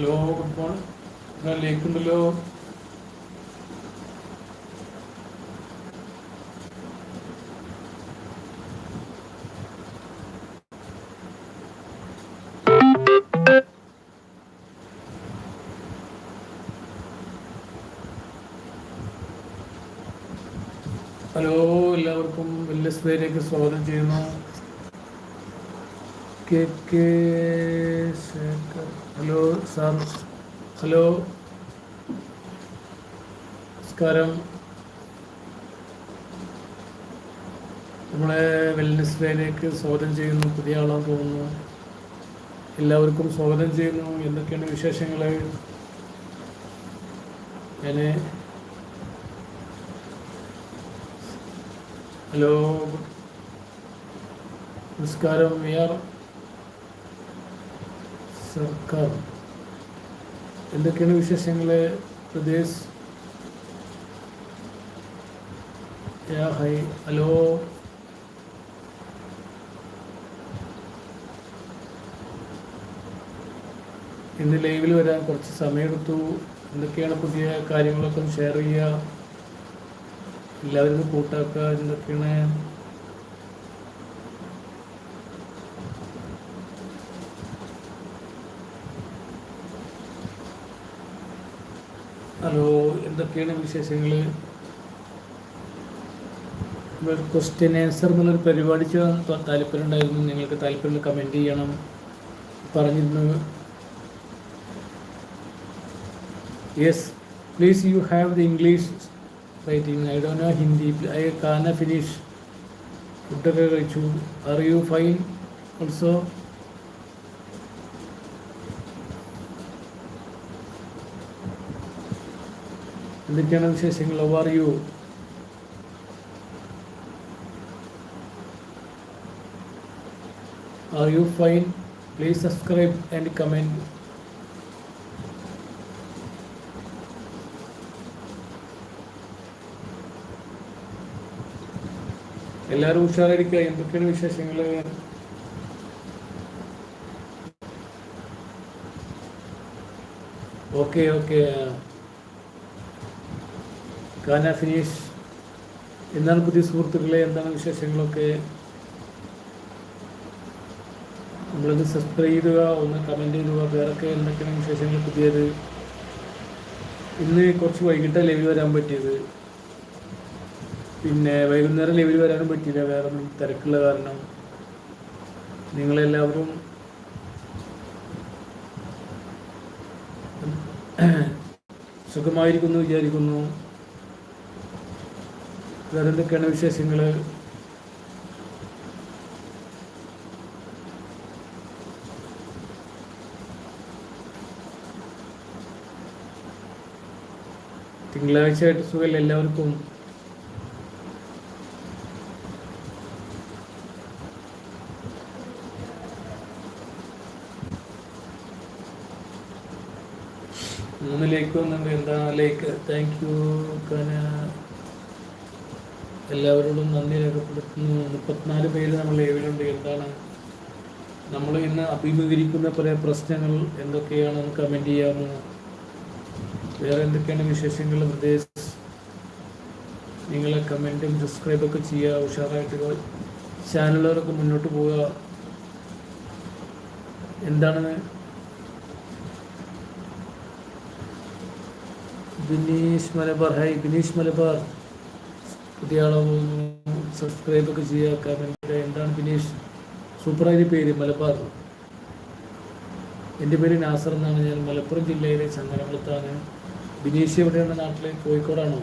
Hello good morning ഞാൻ ലേക്കുണ്ടല്ലോ hello എല്ലാവർക്കും വെല്ലസ് പേരേക്ക് സ്വാഗതം ചെയ്യുന്നു. K K hello sir. Hello. നമസ്കാരം. നമ്മളെ വെൽനസ് ഡേയിലേക്ക് സ്വാഗതം ചെയ്യുന്നു. പുതിയ ആളാന്ന് തോന്നുന്നു എല്ലാവർക്കും സ്വാഗതം ചെയ്യുന്നു. എന്തൊക്കെയാണ് വിശേഷങ്ങൾ ഞാൻ ഹലോ. നമസ്കാരം. വി ആർ സർക്കാർ. എന്തൊക്കെയാണ് വിശേഷങ്ങൾ പ്രദേശ്? ഹലോ? ഇന്ന് ലൈവിൽ വരാൻ കുറച്ച് സമയമെടുത്തു. എന്തൊക്കെയാണ് പുതിയ കാര്യങ്ങളൊക്കെ ഷെയർ ചെയ്യുക. എല്ലാവരും കൂട്ടാക്കുക. എന്തൊക്കെയാണ് ഹലോ എന്തൊക്കെയാണ് വിശേഷങ്ങൾ ക്വസ്റ്റ്യൻ ആൻസർ എന്നുള്ളൊരു പരിപാടി ചെയ്യാൻ താല്പര്യമുണ്ടായിരുന്നു. നിങ്ങൾക്ക് താല്പര്യം കമന്റ് ചെയ്യണം. പറഞ്ഞിരുന്നു. Yes please you have the English writing I do know Hindi I can finish ഫുഡൊക്കെ കഴിച്ചു. ആർ യു ഫൈൻ ഓൾസോ എന്തൊക്കെയാണ് വിശേഷങ്ങൾ love are you are you fine please subscribe and comment എല്ലാവരും ഉഷാറായിരിക്കുക. എന്തൊക്കെയാണ് വിശേഷങ്ങൾ ഓക്കെ ഓക്കെ കാന ഫിനീഷ്. എന്താണ് പുതിയ സുഹൃത്തുക്കളെ? എന്താണ് വിശേഷങ്ങളൊക്കെ? നമ്മളൊന്ന് സബ്സ്ക്രൈബ് ചെയ്യുക ഒന്ന് കമന്റ് ചെയ്യുക വേറൊക്കെ എന്തൊക്കെയാണ് വിശേഷങ്ങൾ പുതിയത്? ഇന്ന് കുറച്ച് വൈകിട്ട് ലൈവ് വരാൻ പറ്റിയത്. പിന്നെ വൈകുന്നേരം ലൈവിൽ വരാനും പറ്റിയില്ല. വേറെ തിരക്കുള്ള കാരണം. നിങ്ങളെല്ലാവരും സുഖമായിരിക്കുന്നു വിചാരിക്കുന്നു. വേറെ എന്തൊക്കെയാണ് വിശേഷങ്ങൾ തിങ്കളാഴ്ച ആയിട്ട് സുഖമല്ല എല്ലാവർക്കും? മൂന്ന് ലേക്ക് വന്നിട്ടുണ്ട് എന്താ ലേക്ക് താങ്ക് യു കന എല്ലാവരോടും നന്ദി രേഖപ്പെടുത്തുന്നു. മുപ്പത്തിനാല് പേര് നമ്മൾ ഏവിലുണ്ട് എന്താണ്? നമ്മൾ ഇന്ന് അഭിമുഖീകരിക്കുന്ന പല പ്രശ്നങ്ങൾ എന്തൊക്കെയാണെന്ന് കമന്റ് ചെയ്യാമോ? വേറെ എന്തൊക്കെയാണ് വിശേഷങ്ങൾ? പ്രദേശ് നിങ്ങളെ കമന്റും സബ്സ്ക്രൈബൊക്കെ ചെയ്യുക. ഉഷാറായിട്ട് ചാനലുകളൊക്കെ മുന്നോട്ട് പോവുക. എന്താണ്? ബിനീഷ് മലബാർ. ഹായ് ബിനീഷ് മലബാർ. പുതിയ ആളാണ് സബ്സ്ക്രൈബ് ഒക്കെ ചെയ്യുക കമന്റ് എന്താണ് ബിനീഷ് സൂപ്പറായ പേര്? മലബാർ. എന്റെ പേര് നാസർ എന്നാണ്. ഞാൻ മലപ്പുറം ജില്ലയിലെ ചങ്ങനകുളത്താണ് ബിനീഷ് എവിടെയാണ്? നാട്ടിലെ കോഴിക്കോടാണോ?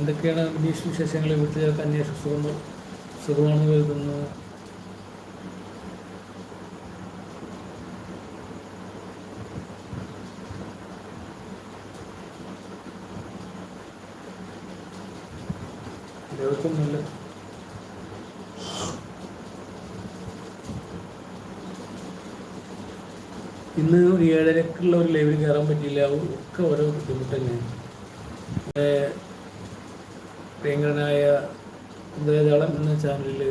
എന്തൊക്കെയാണ് ബിനീഷ് വിശേഷങ്ങൾ? വീട്ടിലേക്ക് അന്വേഷണം സുഖം സുഖമാണെന്ന് കരുതുന്നു. നല്ല ഇന്ന് ഒരു ഏഴരക്കുള്ള ഒരു ലൈവിൽ കയറാൻ പറ്റിയില്ല. ഒക്കെ ഓരോ ബുദ്ധിമുട്ട് തന്നെയാണ് പ്രിയങ്കരനായ ഉദയദളം എന്ന ചാനലിൽ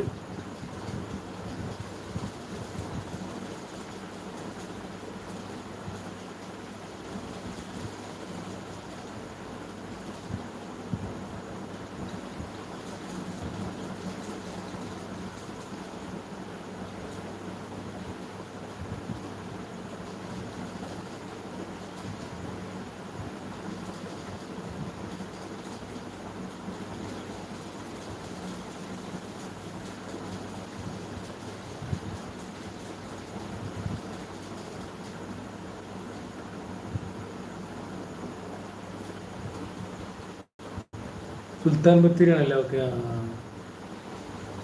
സുൽത്താൻ ബത്തേരിയാണല്ലോ ഓക്കെ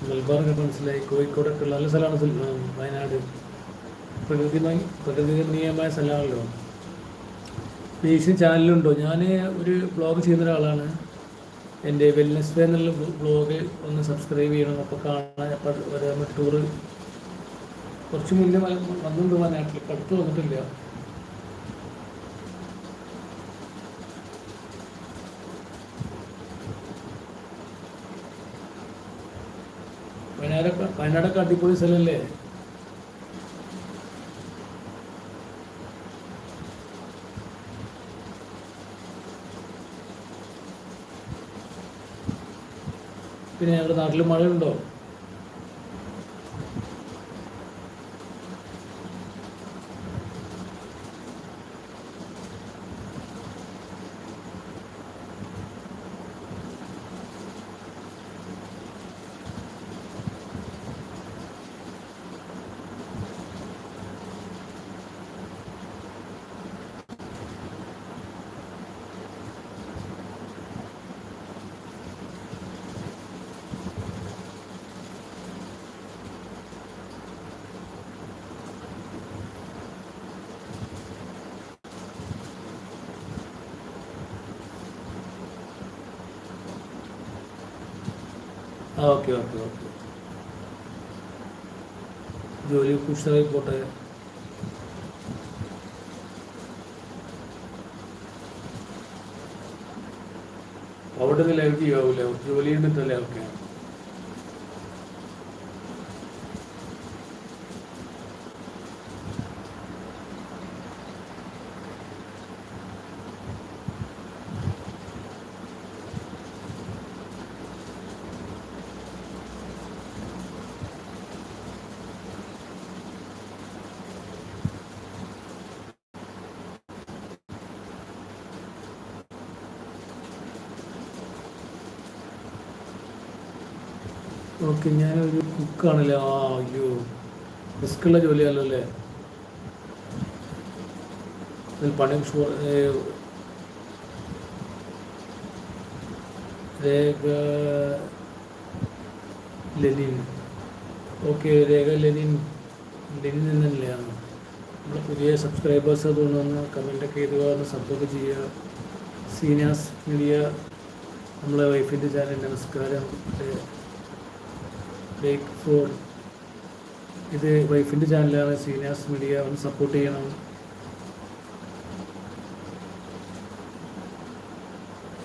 മലബാറൊക്കെ മനസ്സിലായി കോഴിക്കോടൊക്കെ ഉള്ള നല്ല സ്ഥലമാണ് വയനാട്. പ്രകൃതി പ്രകൃതി രമണീയമായ സ്ഥലമാണല്ലോ ബേസിൻ ചാനലുണ്ടോ ഞാൻ ഒരു ബ്ലോഗ് ചെയ്യുന്ന ഒരാളാണ്. എന്റെ വെൽനസ് വേ എന്നുള്ള ബ്ലോഗ് ഒന്ന് സബ്സ്ക്രൈബ് ചെയ്യണം അപ്പോൾ കാണാൻ അപ്പോൾ ടൂറ് കുറച്ച് മുന്നേ വന്നിട്ടുണ്ട് വയനാട്ടിൽ. അടുത്ത് വന്നിട്ടില്ല. വയനാടൊക്കെ അടിപൊളി സ്ഥലമല്ലേ പിന്നെ ഞങ്ങളുടെ നാട്ടിൽ മഴയുണ്ടോ? Okay okay okay. ജോലി കുഷനായി പോട്ടെ. അവിടെ നിന്ന് ലൈവ് ചെയ്യാവൂല? ജോലി ഉണ്ടെന്നല്ലേ ഓക്കെ ഓക്കെ ഞാനൊരു കുക്കാണല്ലേ? ആ അയ്യോ. റിസ്ക്കുള്ള ജോലിയല്ലോ അല്ലേ അതിൽ പണി Rekha Lenin. Okay Rekha Lenin. Lenin എന്നല്ലേ നമ്മുടെ പുതിയ സബ്സ്ക്രൈബേഴ്സ് അതുകൊണ്ട് ഒന്ന് കമന്റൊക്കെ ചെയ്തു ഒന്ന് സപ്പോർട്ട് ചെയ്യുക. സീനിയാസ് മീഡിയ നമ്മളെ വൈഫിന്റെ ചാനൽ നമസ്കാരം. ലൈക്ക് ഫോർ ഇത് വൈഫിന്റെ ചാനലാണ് സീനിയേഴ്സ് മീഡിയ ഒന്ന് സപ്പോർട്ട് ചെയ്യണം.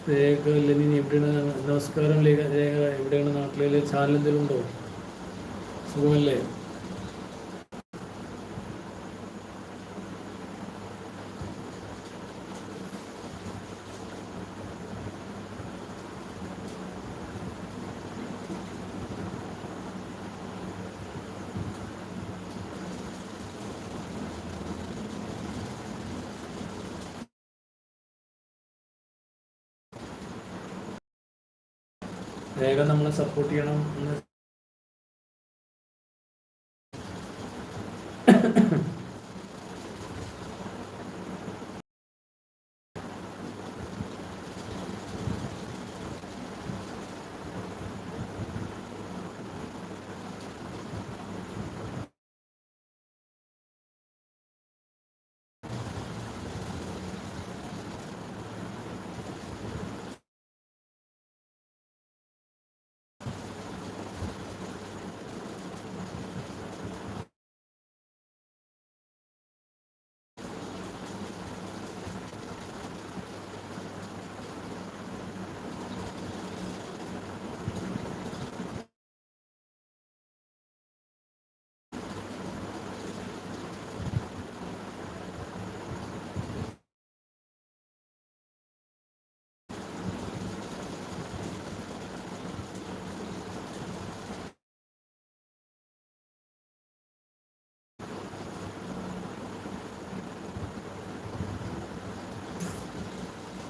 രേഖ ലെനിൻ എവിടെയാണ്? നമസ്കാരം രേഖ രേഖ എവിടെയാണ്? നാട്ടിലെ ചാനൽ എന്തെങ്കിലും ഉണ്ടോ? സുഖമല്ലേ? വേഗം നമ്മളെ സപ്പോർട്ട് ചെയ്യണം എന്ന്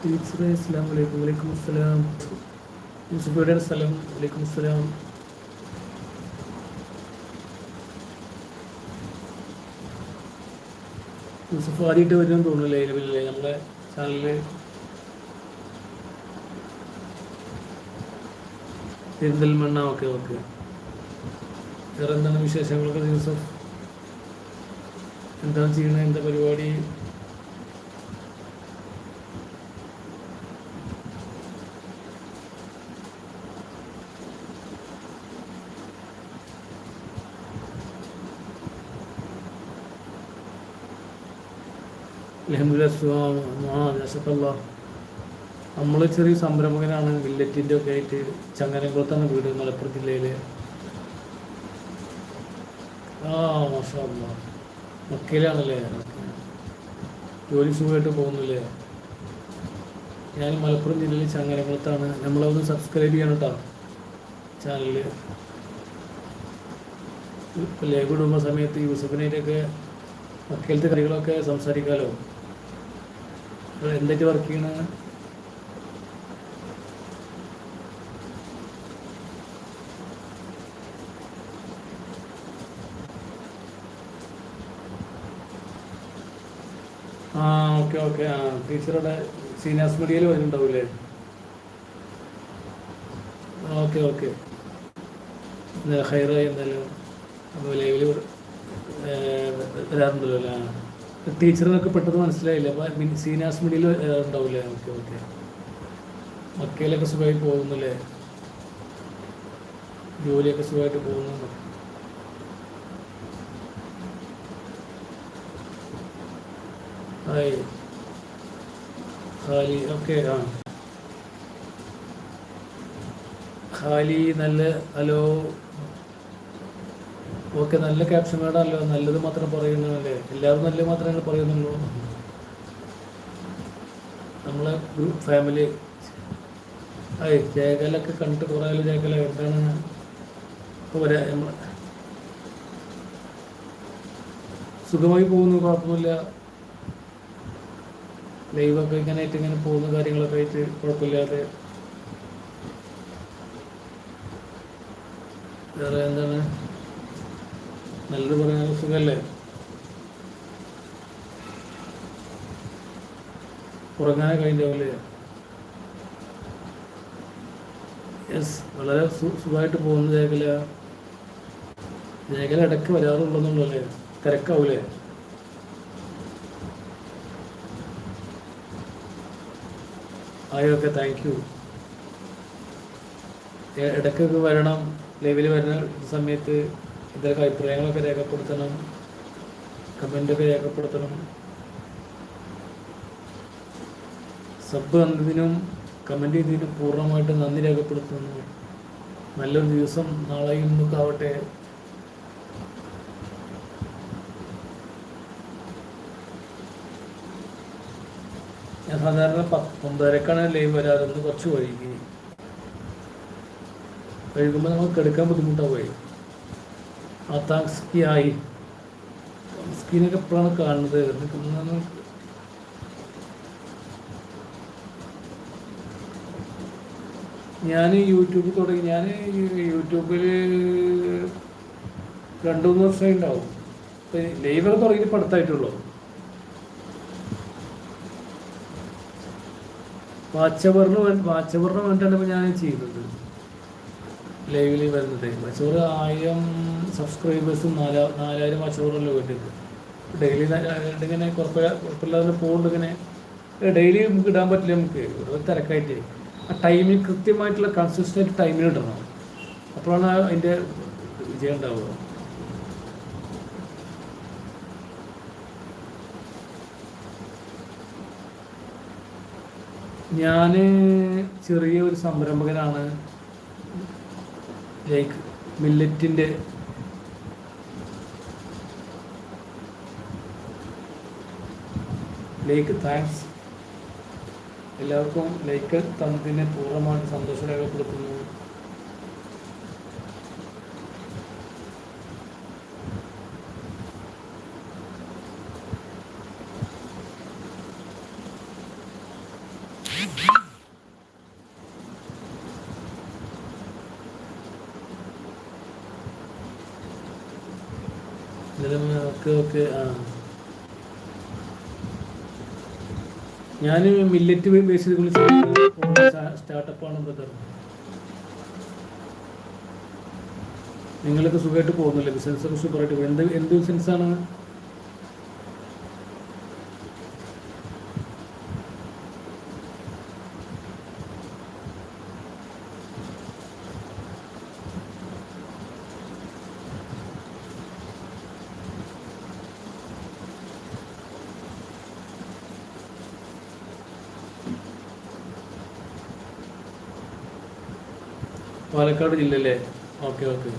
ടീച്ചറെ അസ്സാം വലൈക്കും വലൈക്കും അസ്സലാം യൂസുഫയുടെ സ്ഥലം വലൈക്കും അസ്സലാം യൂസുഫ് ആദ്യമായിട്ട് വരുമെന്ന് തോന്നുന്നില്ലേ നിലവിലല്ലേ നമ്മുടെ ചാനലിൽ പെരിന്തൽമണ്ണ ഓക്കെ ഓക്കെ വേറെ എന്താണ് വിശേഷങ്ങളൊക്കെ യൂസഫ്? എന്താണ് ചെയ്യണത് എന്താ പരിപാടി? അലഹമുല്ല നമ്മൾ ചെറിയ സംരംഭകനാണ് വില്ലറ്റിന്റെ ഒക്കെ ആയിട്ട് ചങ്ങനംകുളത്താണ് വീട് മലപ്പുറം ജില്ലയിൽ ആ മാഷാ മക്കയിലാണല്ലേ? ജോലി സുഖമായിട്ട് പോകുന്നില്ലേ? ഞാൻ മലപ്പുറം ജില്ലയിൽ ചങ്ങനംകുളത്താണ് നമ്മളൊന്ന് സബ്സ്ക്രൈബ് ചെയ്യണം കേട്ടോ ചാനലിൽ ലൈവ് ഇടുമ്പോൾ സമയത്ത് യൂസഫിനായിട്ടൊക്കെ മക്കയിലത്തെ കാര്യങ്ങളൊക്കെ സംസാരിക്കാമല്ലോ എന്തൊക്കെ വർക്ക് ചെയ്യണ? ആ ഓക്കെ ഓക്കെ ആ ടീച്ചറുടെ സീനിയേഴ്സ് മീഡിയയിൽ വരുന്നുണ്ടാവില്ലേ ഓക്കെ ഓക്കെ ഹൈറായി എന്തായാലും. അപ്പോൾ ലൈവിൽ വരാറുണ്ടല്ലോ അല്ലേ? ടീച്ചറിനൊക്കെ പെട്ടെന്ന് മനസ്സിലായില്ല? അപ്പം സീനിയേഴ്സ് മീഡിയയിൽ ഉണ്ടാവില്ലേ ഓക്കെ ഓക്കെ. മക്കയിലൊക്കെ സുഖമായി പോകുന്നില്ലേ? ജോലിയൊക്കെ സുഖമായിട്ട് പോകുന്നുണ്ട്? ഹായ്. ഖാലി ഓക്കെ ആ. ഹാലി നല്ല ഹലോ. ഓക്കെ നല്ല ക്യാപ്ഷൻ വേണമല്ലോ. നല്ലത് മാത്രം പറയുന്നതല്ലേ എല്ലാവരും നല്ലത് മാത്രമേ പറയുന്നുള്ളൂ. നമ്മളെ ഗ്രൂപ്പ് ഫാമിലി അയ് ജയകലൊക്കെ കണ്ടിട്ട് കുറേ ജയകല എന്താണ്? വരാ നമ്മൾ സുഖമായി പോകുന്നു കുഴപ്പമില്ല ലൈവൊക്കെ ഇങ്ങനെ ആയിട്ട് ഇങ്ങനെ പോകുന്ന കാര്യങ്ങളൊക്കെ ആയിട്ട് കുഴപ്പമില്ലാതെ. വേറെ എന്താണ്? നല്ലത് പറയാൻ സുഖല്ലേ? ഉറങ്ങാൻ കഴിഞ്ഞാവില്ലേ? യെസ് വളരെ സുഖമായിട്ട് പോകുന്ന ജേഖല ജേഖല ഇടയ്ക്ക് വരാറുള്ളതെന്നുള്ളല്ലേ തിരക്കാവൂലേ? ആയൊക്കെ താങ്ക് യു ഇടയ്ക്കൊക്കെ വരണം. ലൈവിൽ വരുന്ന സമയത്ത് ഇതൊക്കെ അഭിപ്രായങ്ങളൊക്കെ രേഖപ്പെടുത്തണം. കമന്റൊക്കെ രേഖപ്പെടുത്തണം. സബ് തന്നതിനും കമന്റ് ചെയ്തതിനും പൂർണമായിട്ട് നന്ദി രേഖപ്പെടുത്തുന്നു. നല്ലൊരു ദിവസം നാളെയും നമുക്ക് ആവട്ടെ ഞാൻ സാധാരണ പത്തൊമ്പതരക്കാണ് ലൈവ് വരാറുണ്ട് കുറച്ച് വൈകി കഴുകുമ്പോൾ നമുക്ക് എടുക്കാൻ ബുദ്ധിമുട്ടാവുകയായി. ആ ആയി സ്കിനൊക്കെ എപ്പോഴാണ് കാണുന്നത്? ഞാൻ യൂട്യൂബ് തുടങ്ങി ഞാൻ യൂട്യൂബിൽ രണ്ടു മൂന്ന് വർഷമായി ഉണ്ടാവും. ലൈവൊക്കെ തുടങ്ങി ഇപ്പം അടുത്തായിട്ടുള്ളൂ. വാച്ചവറിന് വാച്ചവറിന് വേണ്ടിയിട്ടാണ് ഞാൻ ചെയ്യുന്നത്? ലൈവിൽ വരുന്നത്. മച്ചൂറ് ആയിരം സബ്സ്ക്രൈബേഴ്സും നാലാ നാലായിരം മച്ചൂറല്ലോ കിട്ടിയത് ഡെയിലി ഇങ്ങനെ കുഴപ്പമില്ല കുഴപ്പമില്ലാതെ പോകുന്നുണ്ട് ഇങ്ങനെ. ഡെയിലി നമുക്ക് ഇടാൻ പറ്റില്ല നമുക്ക്. ഒരു തിരക്കായിട്ട്. ആ ടൈമിൽ കൃത്യമായിട്ടുള്ള കൺസിസ്റ്റന്റ് ടൈമിൽ ഇടണം. അപ്പോഴാണ് അതിന്റെ വിജയം ഉണ്ടാവുക. ഞാൻ ചെറിയ ഒരു സംരംഭകനാണ്. ലൈക്ക് മില്ലറ്റിന്റെ ലൈക്ക് താങ്ക്സ്. എല്ലാവർക്കും ലൈക്ക് തന്നതിനെ പൂർണമായിട്ട് സന്തോഷം രേഖപ്പെടുത്തുന്നു. ആ. ഞാൻ മില്ലറ്റ് ബേസ് ചെയ്ത് സ്റ്റാർട്ടപ്പാണ് ബ്രദർ നിങ്ങളൊക്കെ സുഖമായിട്ട് പോകുന്നില്ല? ബിസിനസ് ഒക്കെ സൂപ്പറായിട്ട് എന്ത് എന്ത് ബിസിനസ്സാണ് പാലക്കാട് ജില്ലയിലെ? Okay okay.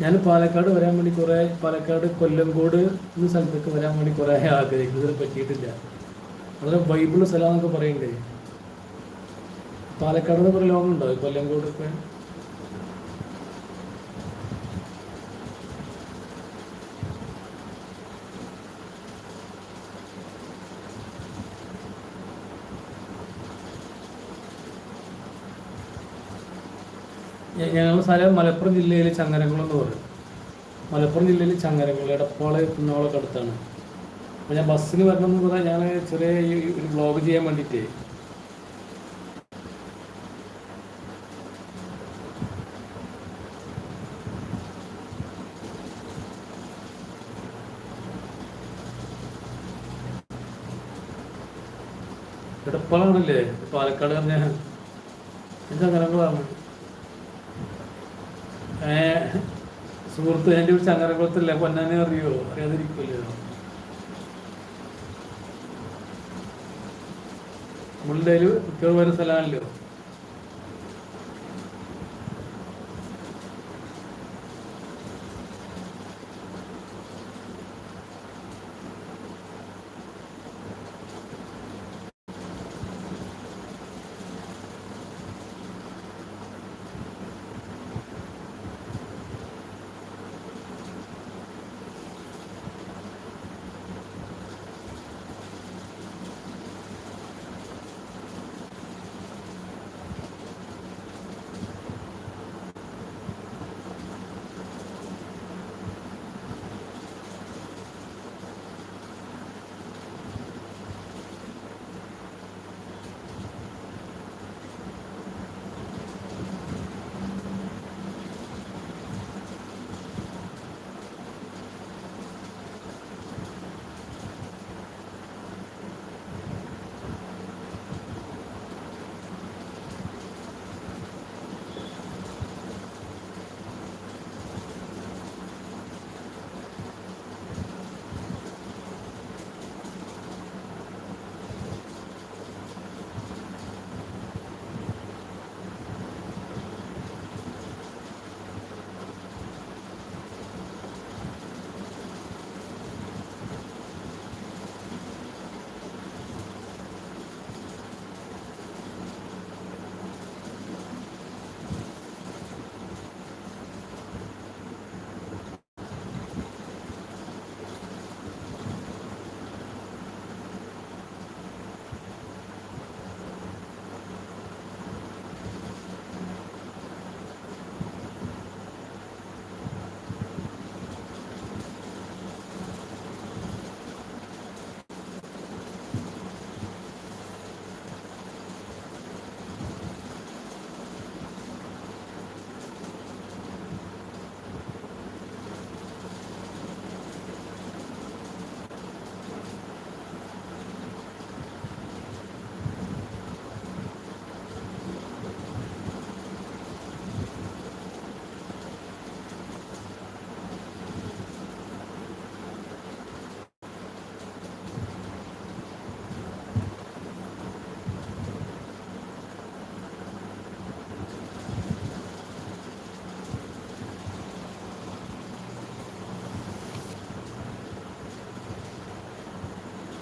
ഞാൻ പാലക്കാട് വരാൻ വേണ്ടി കുറേ പാലക്കാട് കൊല്ലംകോട് എന്ന സ്ഥലത്തേക്ക് വരാൻ വേണ്ടി കുറേ ആഗ്രഹിക്കുന്നു. ഇതിനെ പറ്റിയിട്ടില്ല. അതൊരു ബൈബിൾ സ്ഥലം പറയണ്ടേ? പാലക്കാട് എന്ന് പറയുന്ന ഉണ്ടോ കൊല്ലംകോട് ഒക്കെ? ഞങ്ങളുടെ സ്ഥലം മലപ്പുറം ജില്ലയിൽ ചങ്ങരംകുളം എന്ന് പറയും. മലപ്പുറം ജില്ലയിൽ ചങ്ങരംകുളം എടപ്പാൾ കുന്നോളൊക്കെ അടുത്താണ്. അപ്പോൾ ഞാൻ ബസ്സിന് എന്ന് പറഞ്ഞാൽ ഞാൻ ചെറിയ ഒരു ബ്ലോഗ് ചെയ്യാൻ വേണ്ടിയിട്ടേ എടപ്പാളാണല്ലേ? പാലക്കാട് പറഞ്ഞ. എന്താ ഏ സുഹൃത്ത് എന്റെ ഒരു ചങ്ങരകുളത്തില്ല. പൊന്നാനെ അറിയോ? അറിയാതിരിക്കുമല്ലോ മുള്ളിൽ മിക്കവാറും സ്ഥലമാണല്ലോ.